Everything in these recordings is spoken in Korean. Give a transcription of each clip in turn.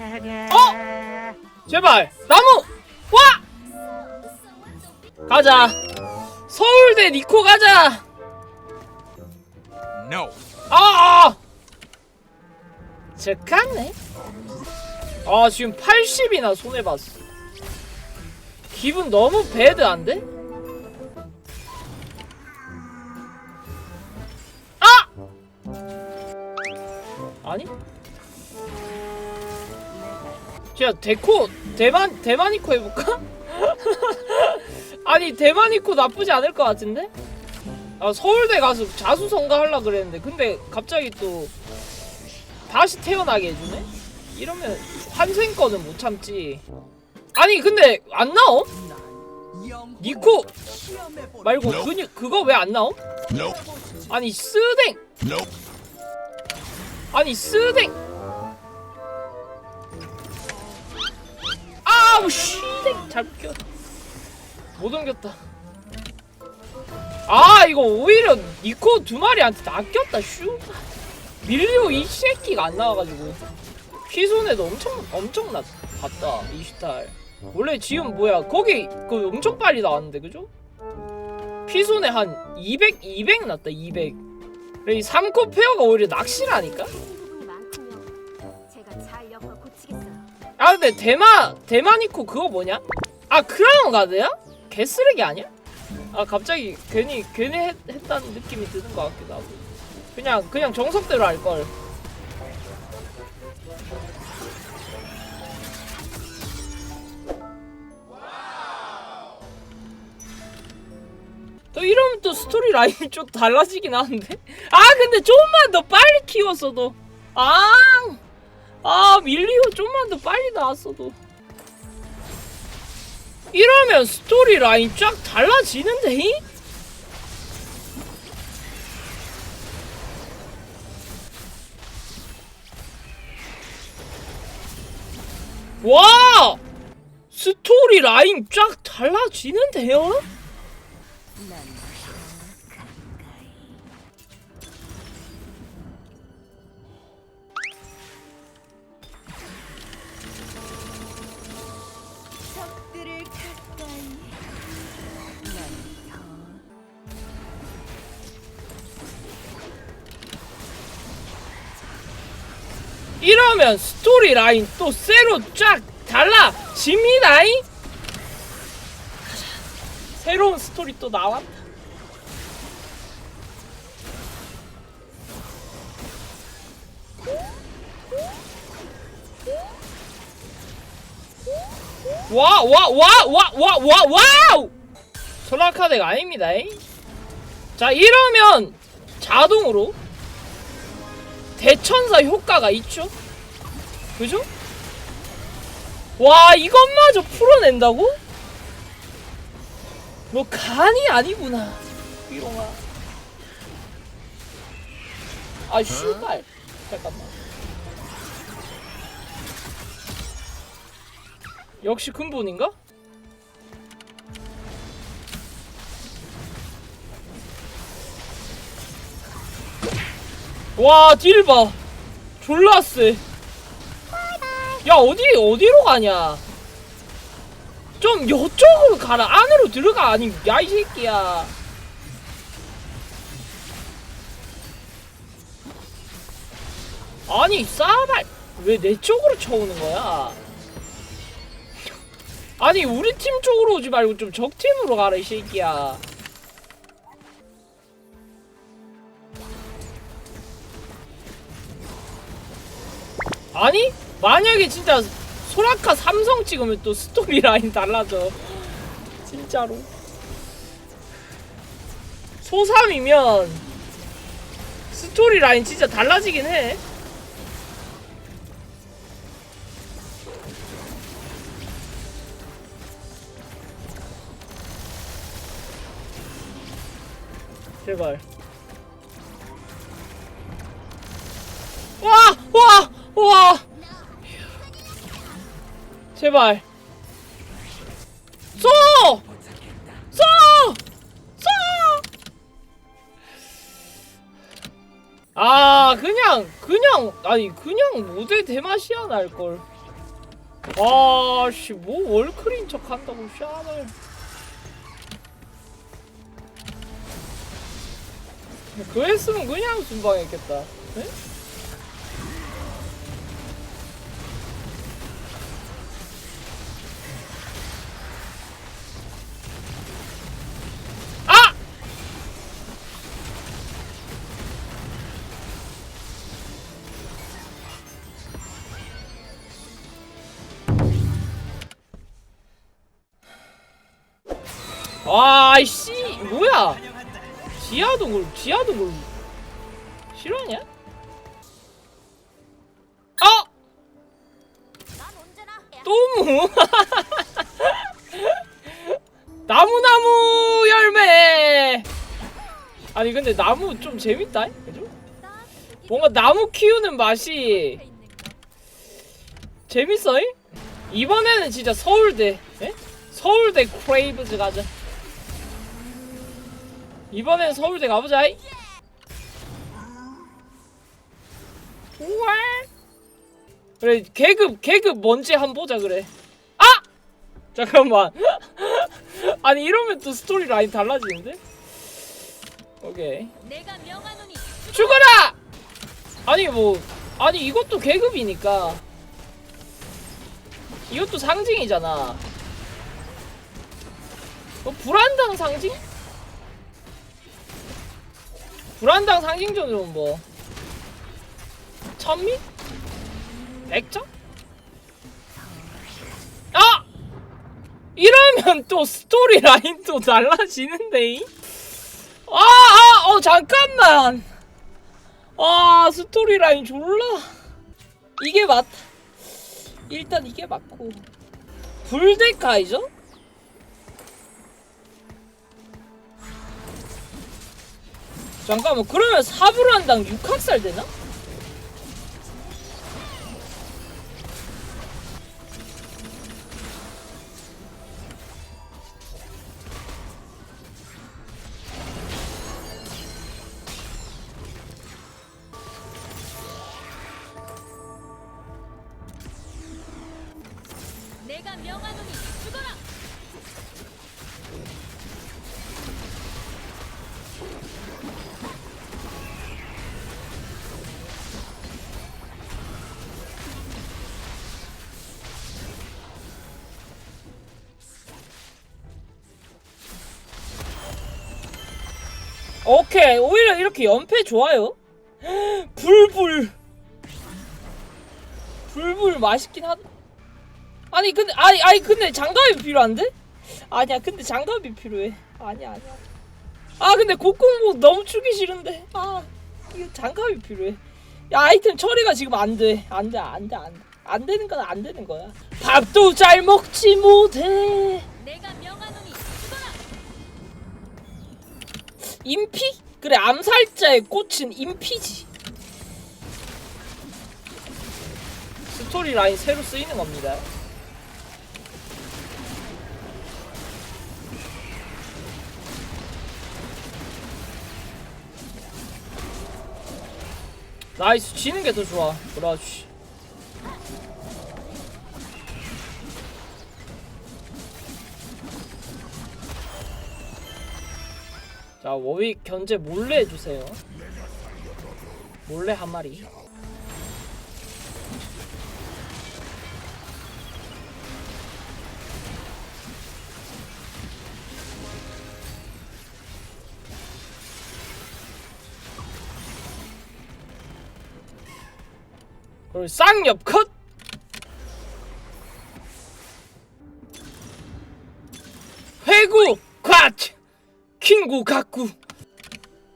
어? 제발 나무 와 가자 서울대 니코 가자 No. 아 잠깐네 아 지금 80이나 손해봤어 기분 너무 배드한데? 아! 아니? 자 데코 대만 대만이코 해볼까? 아니 대만이코 나쁘지 않을 것 같은데? 아 서울대 가서 자수성가 하려 그랬는데 근데 갑자기 또 다시 태어나게 해주네? 이러면 환생 거는 못 참지 아니 근데 안 나옴? 니코 말고 그, 그거 왜 안 나옴? 아니 스댕. 아니 스댕 아우 잘 껴. 못 옮겼다 아 이거 오히려 니코 두 마리한테 낚였다 슈 밀리오 이 새끼가 안 나와가지고 피손에도 엄청 엄청 났 봤다 이슈탈 원래 지금 뭐야 거기 그 엄청 빨리 나왔는데 그죠? 피손에 한 200, 200 났다 200이 3코 페어가 오히려 낚시라니까? 아 근데 대마 대마니코 그거 뭐냐? 아 크라운 가드야? 개쓰레기 아니야? 아 갑자기 괜히 괜히 했, 했다는 느낌이 드는 것 같기도 하고 그냥 그냥 정석대로 할 걸. 또 이러면 또 스토리 라인이 좀 달라지긴 하는데 아 근데 좀만 더 빨리 키웠어도 아 아 밀리오 좀만 더 빨리 나왔어도 이러면 스토리 라인 쫙 달라지는데? 와! 스토리 라인 쫙 달라지는데요? 적 이러면 스토리 라인 또 새로 쫙 달라집니다. 새로운 스토리 또 나왔다. 와, 와, 와, 와, 와, 와, 와우! 소라카드가 아닙니다. 자, 이러면 자동으로 대천사 효과가 있죠? 그죠? 와 이것마저 풀어낸다고? 뭐 간이 아니구나 이롱아 아 슈발 잠깐만 역시 근본인가? 와, 딜 봐. 졸라 쎄. 야, 어디, 어디로 가냐? 좀 이쪽으로 가라. 안으로 들어가. 아니, 야, 이 새끼야. 아니, 싸발. 왜 내 쪽으로 쳐오는 거야? 아니, 우리 팀 쪽으로 오지 말고 좀 적 팀으로 가라, 이 새끼야. 아니 만약에 진짜 소라카 삼성 찍으면 또 스토리 라인 달라져 진짜로 소삼이면 스토리 라인 진짜 달라지긴 해 제발 와! 와! 와! 제발. 쏘! 쏘! 쏘! 아, 그냥, 그냥, 아니, 그냥 모델 대마시아 날걸. 아 씨 뭐 월클인 척 한다고 샤을 그 했으면 그냥 순방했겠다 네? 지하도 실화냐? 아! 난 언제나 또무 나무나무 열매 아니 근데 나무 좀 재밌다 그죠? 뭔가 나무 키우는 맛이. 재밌어 이번에는 진짜 서울대 에? 서울대 크레이브즈 가자 이번엔 서울대 가보자. 이. 우와. 그래 계급 계급 뭔지 한번 보자 그래. 아! 잠깐만. 아니 이러면 또 스토리 라인 달라지는데? 오케이. 내가 명하노니 죽어라! 아니 뭐 아니 이것도 계급이니까. 이것도 상징이잖아. 뭐 불안당 상징? 불안당 상징적으로 뭐 천미? 백점? 아! 이러면 또 스토리 라인도 달라지는데 아, 아, 어, 잠깐만. 아, 스토리 라인 졸라. 이게 맞. 일단 이게 맞고. 불데카이죠? 잠깐만, 그러면 사불한당 6학살 되나? 오케이, 오히려 이렇게 연패 좋아요. 불불. 불불 맛있긴 하다. 아니 근데 아니 아니 근데 장갑이 필요한데? 아니야 근데 장갑이 필요해. 아니야 아니야. 아 근데 곡공복 너무 추기 싫은데. 아 이거 장갑이 필요해. 야 아이템 처리가 지금 안 돼. 안 돼, 안 돼, 안 돼. 안 되는 건 안 되는 거야. 밥도 잘 먹지 못해. 내가 명 인피? 그래 암살자의 꽃은 인피지. 스토리 라인 새로 쓰이는 겁니다. 나이스 지는 게 더 좋아. 그렇지. 자 워윅 견제 몰래 해주세요. 몰래 한 마리. 그리고 쌍엽 컷. 각구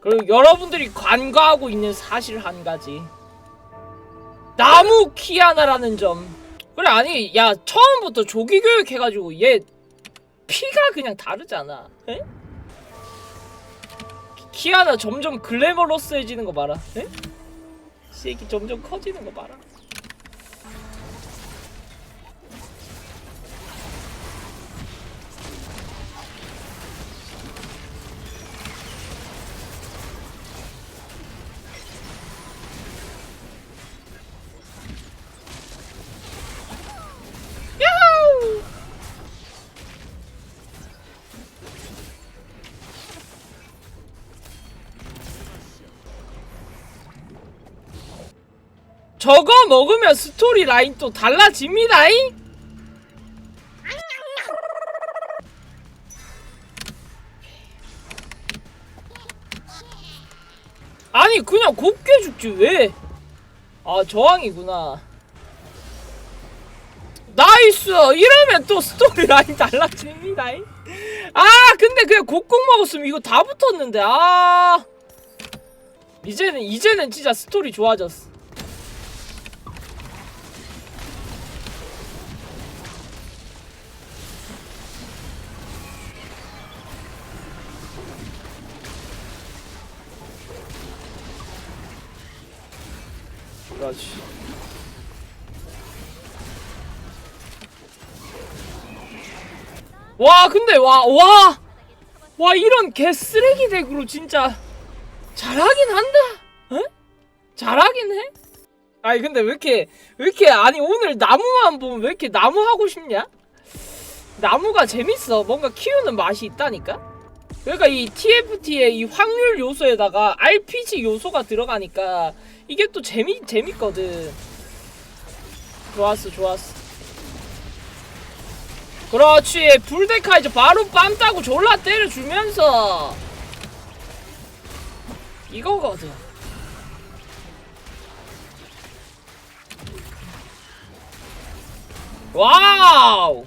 그리고 여러분들이 관과하고 있는 사실 한 가지. 나무 키아나라는 점. 그래 아니 야 처음부터 조기 교육 해가지고 얘 피가 그냥 다르잖아. 에? 키아나 점점 글래머러스해지는 거 봐라. 에? 새끼 점점 커지는 거 봐라 저거 먹으면 스토리 라인 또 달라집니다잉? 아니 그냥 곱게 죽지 왜? 아 저항이구나. 나이스 이러면 또 스토리 라인 달라집니다. 아 근데 그냥 곡국 먹었으면 이거 다 붙었는데 아 이제는 이제는 진짜 스토리 좋아졌어. 그렇지. 와 근데 와와 와 이런 개쓰레기 덱으로 진짜 잘하긴 한다. 에? 잘하긴 해? 아니 근데 왜 이렇게 왜 이렇게 아니 오늘 나무만 보면 왜 이렇게 나무 하고 싶냐? 나무가 재밌어. 뭔가 키우는 맛이 있다니까. 그러니까 이 TFT의 이 확률 요소에다가 RPG 요소가 들어가니까 이게 또 재미 재밌거든. 좋았어, 좋았어. 그렇지, 불데카이저 바로 빰 따고 졸라 때려주면서 이거거든. 와우!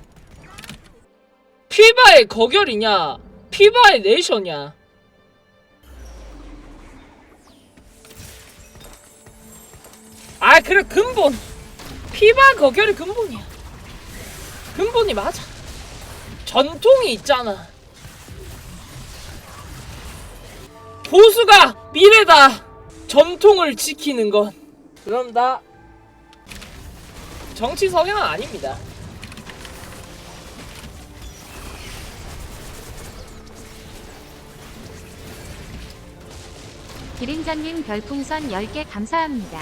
피바의 거결이냐? 피바의 네이션이야? 아 그래 근본. 피바 거결이 근본이야. 근본이 맞아. 전통이 있잖아. 보수가 미래다. 전통을 지키는 건 그럼 나 정치 성향은 아닙니다 기린자님 별풍선 10개 감사합니다.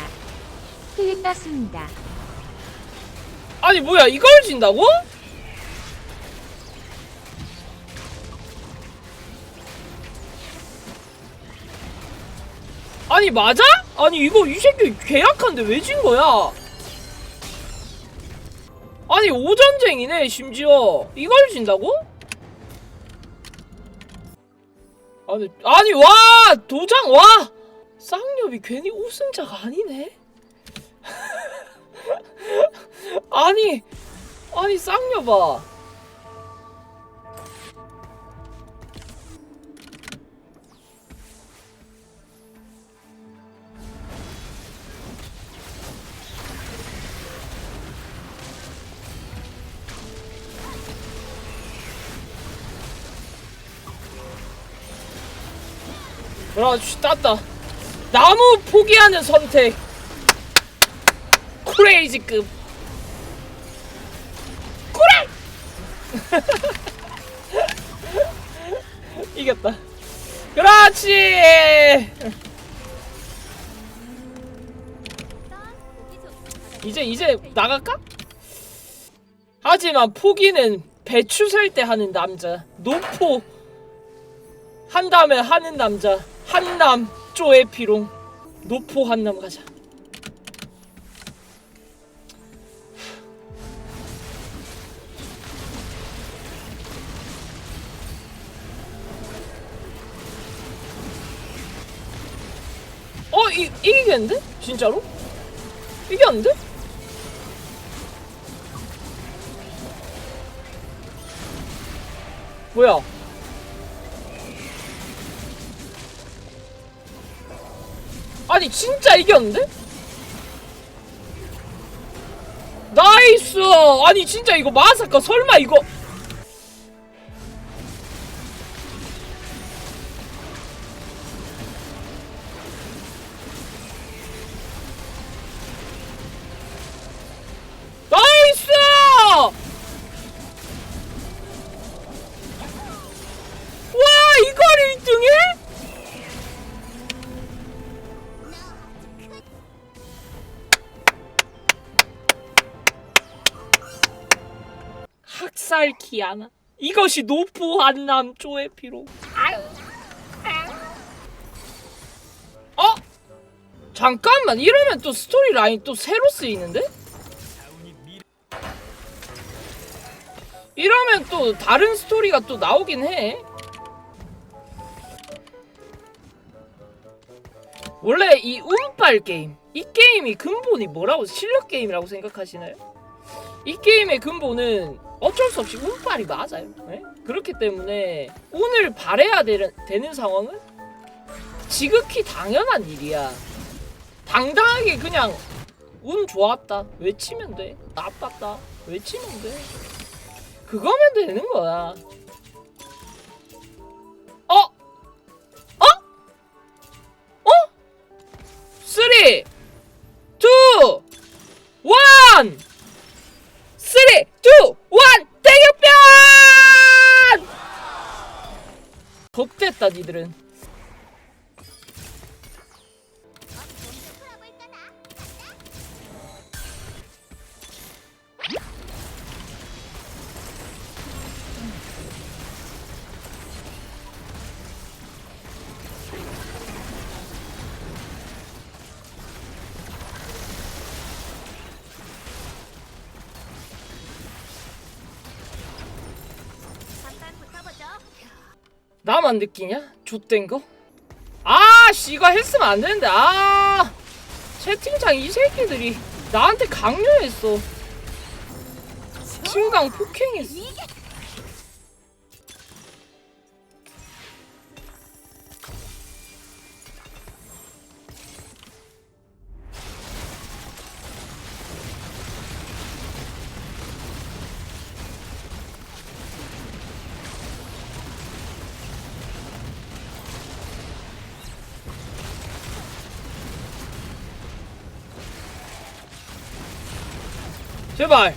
클릭 땄습니다. 아니 뭐야 이걸 진다고? 아니 맞아? 아니 이거 이 새끼 계약한데 왜 진 거야? 아니 오전쟁이네 심지어 이걸 진다고? 아니 아니 와! 도장 와! 쌍욕이 괜히 우승자가 아니네. 아니 아니 쌍여봐 그렇지 땄다. 나무 포기하는 선택. 크레이지급. 그래 이겼다. 그렇지! 이제 이제 나갈까? 하지만 포기는 배추 셀때 하는 남자. 노포. 한 다음에 하는 남자 한남 쪼에피롱 노포 한남 가자 어, 이, 이기겠는데? 진짜로? 이겼는데? 뭐야? 아니, 진짜 이겼는데? 나이스! 아니, 진짜 이거 마사카 설마 이거. 키아나 이것이 노포 한남 쪼의 피로 어? 잠깐만 이러면 또 스토리 라인 또 새로 쓰이는데? 이러면 또 다른 스토리가 또 나오긴 해. 원래 이 운빨 게임, 이 게임이 근본이 뭐라고 실력 게임이라고 생각하시나요? 이 게임의 근본은 어쩔 수 없이 운빨이 맞아요. 네? 그렇기 때문에 운을 발해야 되는, 되는 상황은 지극히 당연한 일이야. 당당하게 그냥 운 좋았다 외치면 돼. 나빴다 외치면 돼. 그거면 되는 거야. 니들은. 나만 느끼냐? 좆된 거? 아, 씨, 이거 했으면 안 되는데, 아! 채팅창 이 새끼들이 나한테 강요했어. 신강 폭행했어. 제발.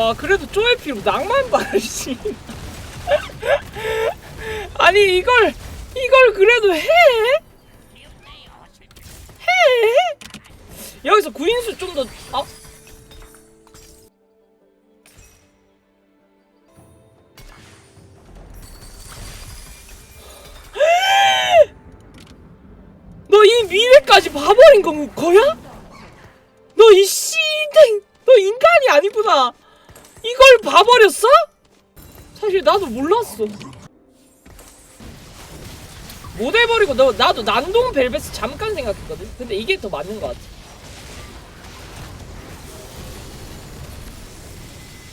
와 그래도 쪼에피로 낭만 씨 아니 이걸 이걸 그래도 해? 해? 여기서 구인수 좀더 아? 너 이 미래까지 봐버린 건 거야? 너 이 씨댕 너 인간이 아니구나 이걸 봐버렸어? 사실 나도 몰랐어 못 해버리고 너 나도 난동 벨벳 잠깐 생각했거든 근데 이게 더 맞는 것 같아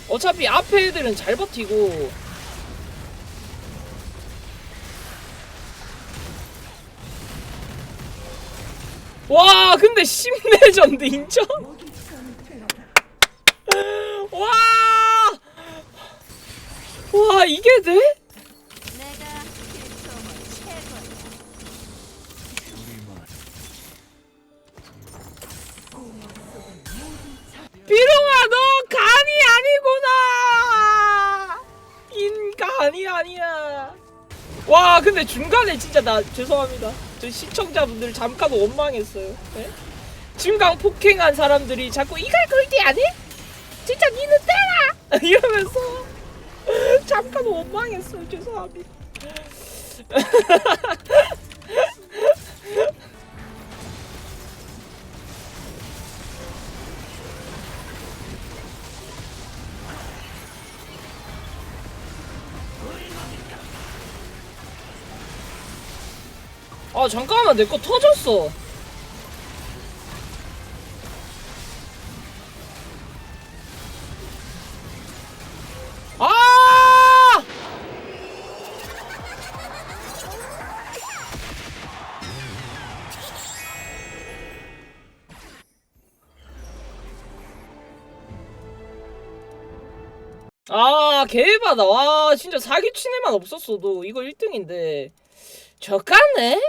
어차피 앞에 애들은 잘 버티고 와 근데 10레전드 인정? 와! 와 이게 돼? 비룡아 너 간이 아니구나 인간이 아니야 와 근데 중간에 진짜 나 죄송합니다 저 시청자분들 잠깐 원망했어요 네? 중간 폭행한 사람들이 자꾸 이걸 걸디 안 해? 진짜 니는 때라 이러면서 잠깐 원망했어요. 죄송합니다. 아 잠깐만 내 거 터졌어 아 개바다 와 진짜 사기친 애만 없었어도 이거 1등인데 저 깠네?